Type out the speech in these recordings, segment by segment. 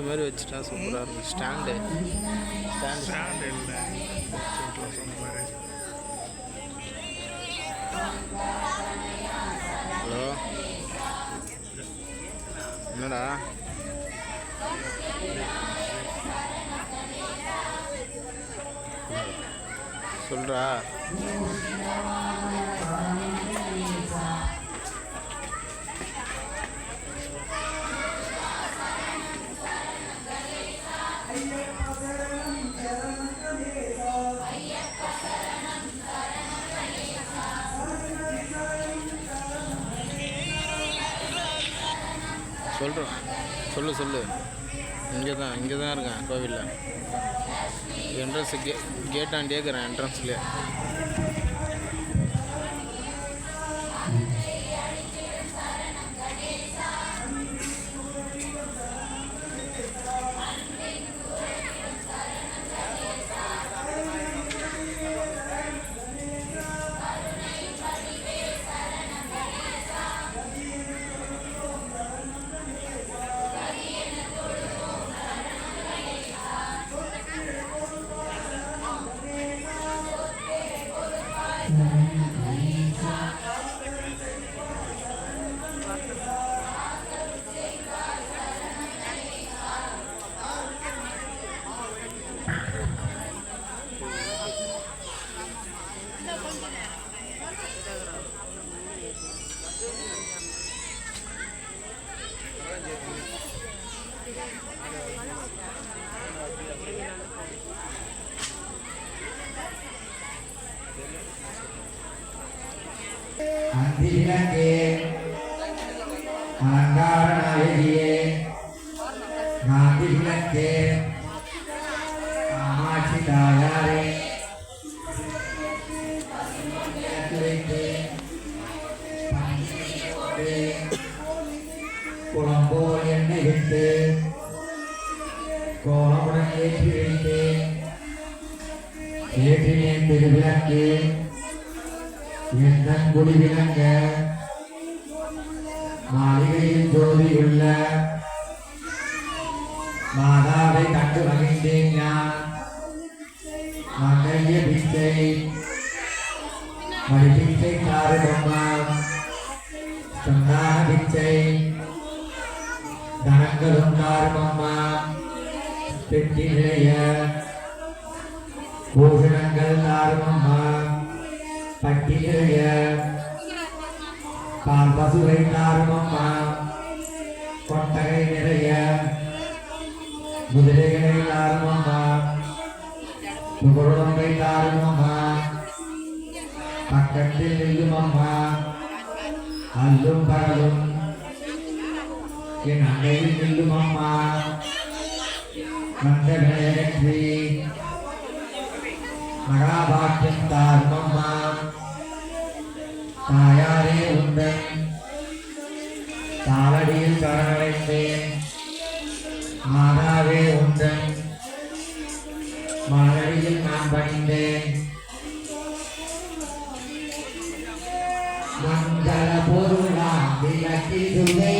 Stand மாதிரி வச்சுட்டா சூப்பராக இருக்கும். ஸ்டாண்டு. ஸ்டாண்டு. ஸ்டாண்ட் இல்லை. ஹலோ? என்னடா? சொல்றா. சொல்கிறோம் சொல்லு சொல்லு. இங்கே தான் இங்கே தான் இருக்கேன் கோவிலில். என்ட்ரன்ஸு கே கேட்டாண்டே இருக்கிறேன் என்ட்ரன்ஸ்லேயே அந்திவிளக்கே அலங்கார நாயகியே நாந்தி விளக்கே காமாட்சி தாயாரே விளக்கு வைத்து பஞ்சு போட்டு, குளம்போல் எண்ணெய் விட்டு கோலமுடன் ஏற்றி வைத்தேன் ஏற்றினேன் திருவிளக்கு எந்தன் குடி விளங்க மாளிகையில் ஜோதியுள்ள மாதாவை கண்டு மகிழ்ந்தேன் நான். மங்கைய பிச்சை மடிப்பிச்சை காரு பொம்மா சந்தான பிச்சை தனங்களும் காரு பொம்மா பெட்டி நிலைய பூஷணங்கள் காரு பொம்மா பட்டியலைய பால் பசுவை தாருமம்மா கொட்டகை நிறைய குதிரைகளை தாருமம்மா புகழுடம்பை தாருமம்மா பக்கத்தில் நில்லுமம்மா அல்லும் பகலும் என் அண்டையில் நில்லுமம்மா வந்த விளையற்றி மகாபாக்கியம் தாருமம்மா தாயாரே உண்டை தாவடியில் தரவழைத்தேன் மாதாவே உந்தன் மலடியில் நான் பணிந்தேன். மங்கள பொருளா விளக்கிடுவே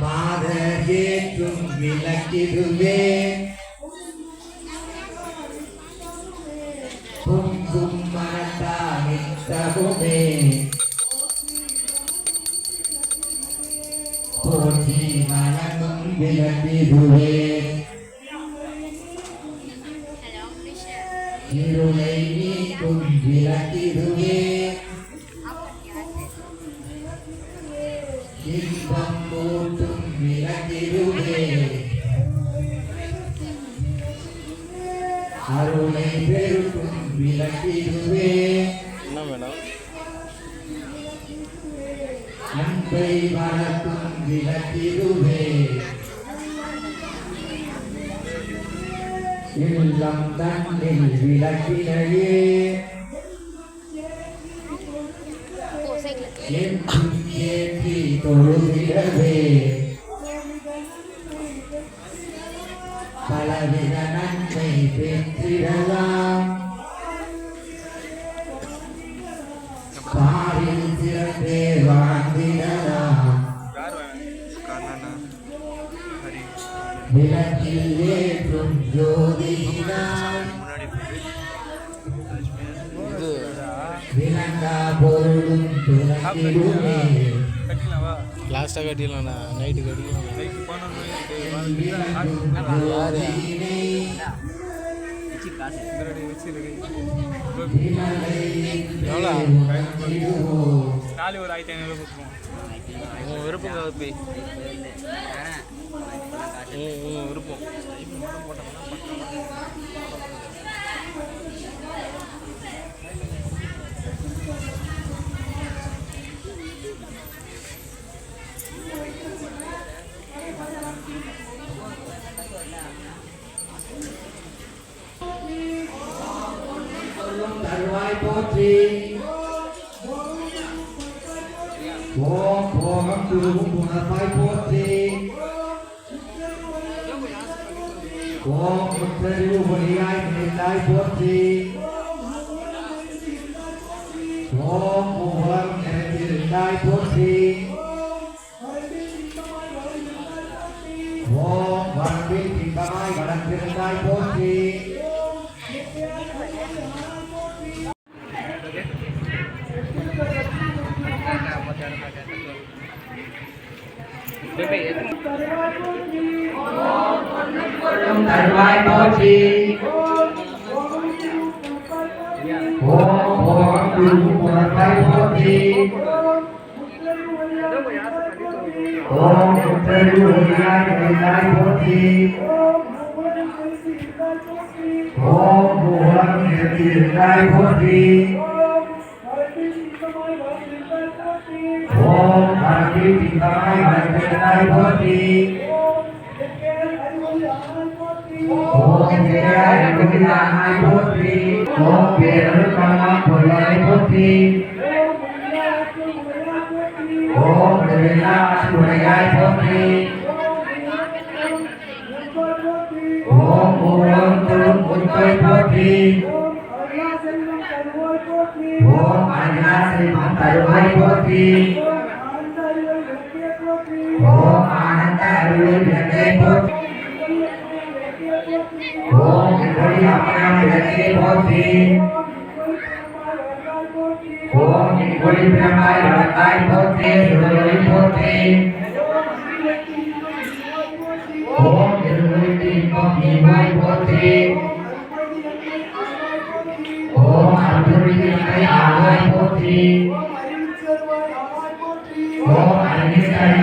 மாதர் ஏற்றும் விளக்கிடுவே விளக்கிடுவே இருளை நீக்கும் விளக்கிடுவே. இன்பம் கூட்டும் விளக்கிடுவே. அருளை பெருக்கும் விளக்கிடுவே. அன்பை வளர்க்கும் விளக்கிடுவே. இல்லம் தன்னில் விளக்கினையே ஏற்றி தொழுகிறவே பலவித நன்மை பெற்றிடலாம் பாரில் சிறந்தே வாழ்ந்திடலாம் விளக்கில் ஏற்றும் லாஸ்ட்டாக கட்டிடலாம்ண்ணா நைட்டு எவ்வளோ? நாலு ஒரு ஆயிரத்தி ஐநூறு கொடுப்போம் விருப்பம் கப்பி உன் விருப்பம் தருவாய் போற்றி ஓம் போகம் குருவும் உணர்வாய் போற்றி. ஓம் முற்றறிவு ஒளியாய் நினைத்தாய் போற்றி ஓம் உலகம் நிறைந்திருந்தாய் போற்றி ஓம் வரம்பில் இன்பமாய் வளர்ந்திருந்தாய் போற்றி தருவாய் போற்றி ஓம் ஓம் குரு புறத்தாய் போற்றி ஓம் முற்றறிவு ஒளியாய் நிறைந்தாய் போற்றி ஓம் உலகம் நிறைந்திருந்தாய் போற்றி ஓம் வரம்பில் இன்பமாய் வளர்ந்திருந்தாய் போற்றி ஓம் பேராய் போற்றி ஓம் பேரருக்கமா பொருளாய் போற்றி. ஓம் போற்றி ஓம் மூலம் தொழும் போற்றி ஓம் தருவாய் போற்றி. ஓம் ஆனந்த அருள் விளக்கை போற்றி. ஓம் இப்படி அப்பனாம் விளக்கை போற்றி ஓம் இப்படி பிரமாய் வளர்த்தாய் போற்றி சுடரொளி போற்றி ஓம் திருமூர்த்தி இன்பம் நீவாய் போற்றி ஓம் அருள்மிகை ஆவாய் போற்றி ஓம் அருள்மிகாய்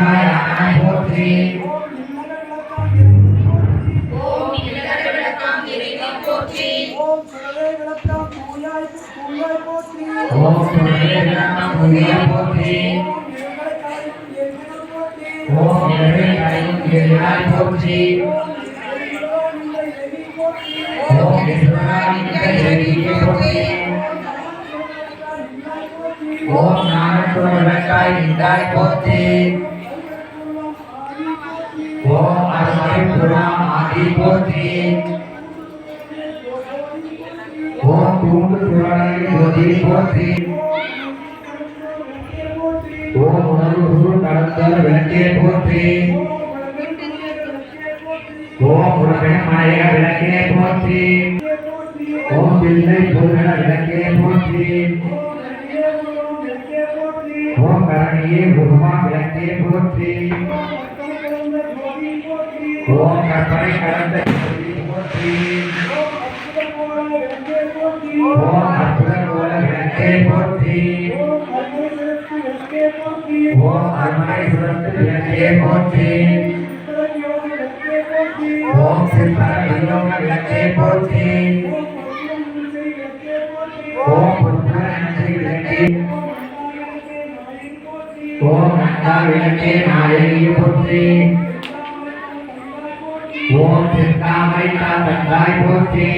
ஓம் ஞானத்துவ விளக்காய் நின்றாய் போற்றி ஓம் அருமை புறாம் ஆதி போற்றி ஓம் தூண்டு துறை ஜோதி போற்றி. ஓம் உணர்வு குரு கடந்த விளக்கே போற்றி ஓம் உலகமய விளக்கே போற்றி ஓம் பிள்ளை பொருள விளக்கே போற்றி ஓம் கரணியே குருமா விளக்கே போற்றி ஓம் கற்பனை கடந்த ஜோதி போற்றி ஓம் அற்புத மூல விளக்கே போற்றி ஓம் அருமனை சுரத்து விளக்கே போற்றி ஓம் சிற்பர வில்லோக விளக்கே போற்றி ஓம் புற்பர நன்றி விளக்கே ஓம் நந்தா விளக்கே நாயகி போற்றி ஓம் சித்தாமை தந்தாய் போற்றி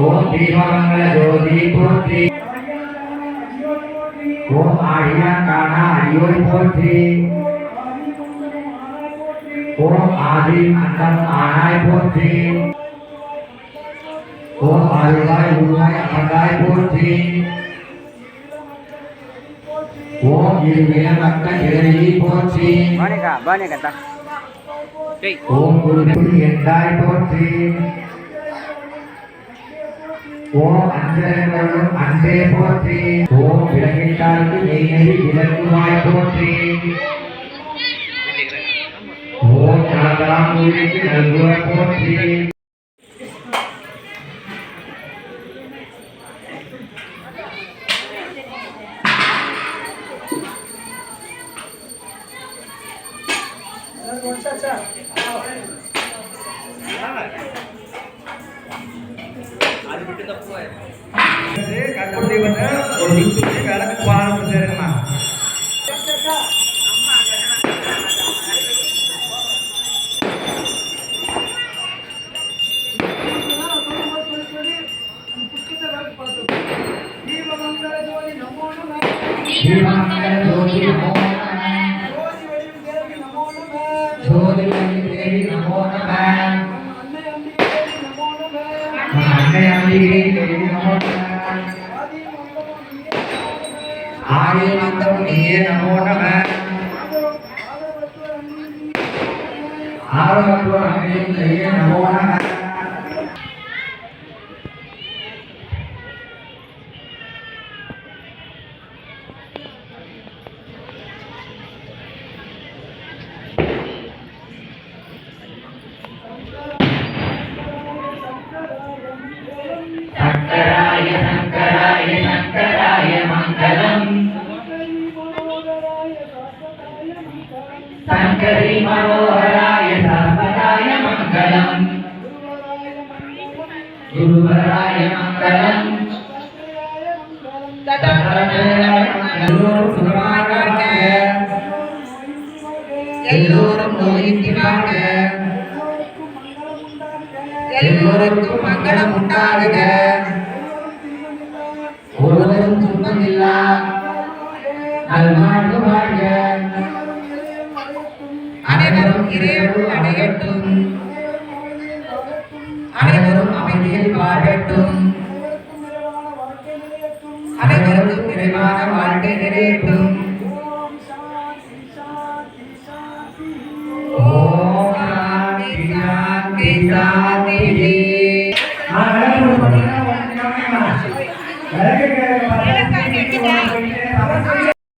ஓம் தீபமங்கல ஜோதி போற்றி ஓம் ஆழியா காணா அடியோய் போற்றி ஓம் ஆதி அண்டம் ஆனாய் போற்றி ஓம் அருவாய் உருவாய் அமர்ந்தாய் போற்றி ஓம் இருவின மக்க இறைவி போற்றி ஓம் குருகுரு என்றாய் போற்றி ஓம் அஞ்சலங்களும் அன்பே போற்றி ஓம் விலகிட்டாருக்கு நெய்நெறி விலக்குவாய் போற்றி ஓம் நலதலாம் ஊருக்கு நல்குவாய் போற்றி ஒரு விட்டு விளக்கு பாடம் கொடுத்துருக்கமா தீபமங்கல குருவராய மங்களம் எல்லோரும் சுகமாக எல்லோருக்கும் மங்களம் உண்டாகுக ஒருவரும் துன்பமில்லா. நல்வாழ்வு வாழ்க. அனைவரும் இறையருள் அடையட்டும். அனைவரும் அமைதியில் வாழட்டும் அனைவருக்கும் நிறைவான வாழ்க்கை நிறையட்டும்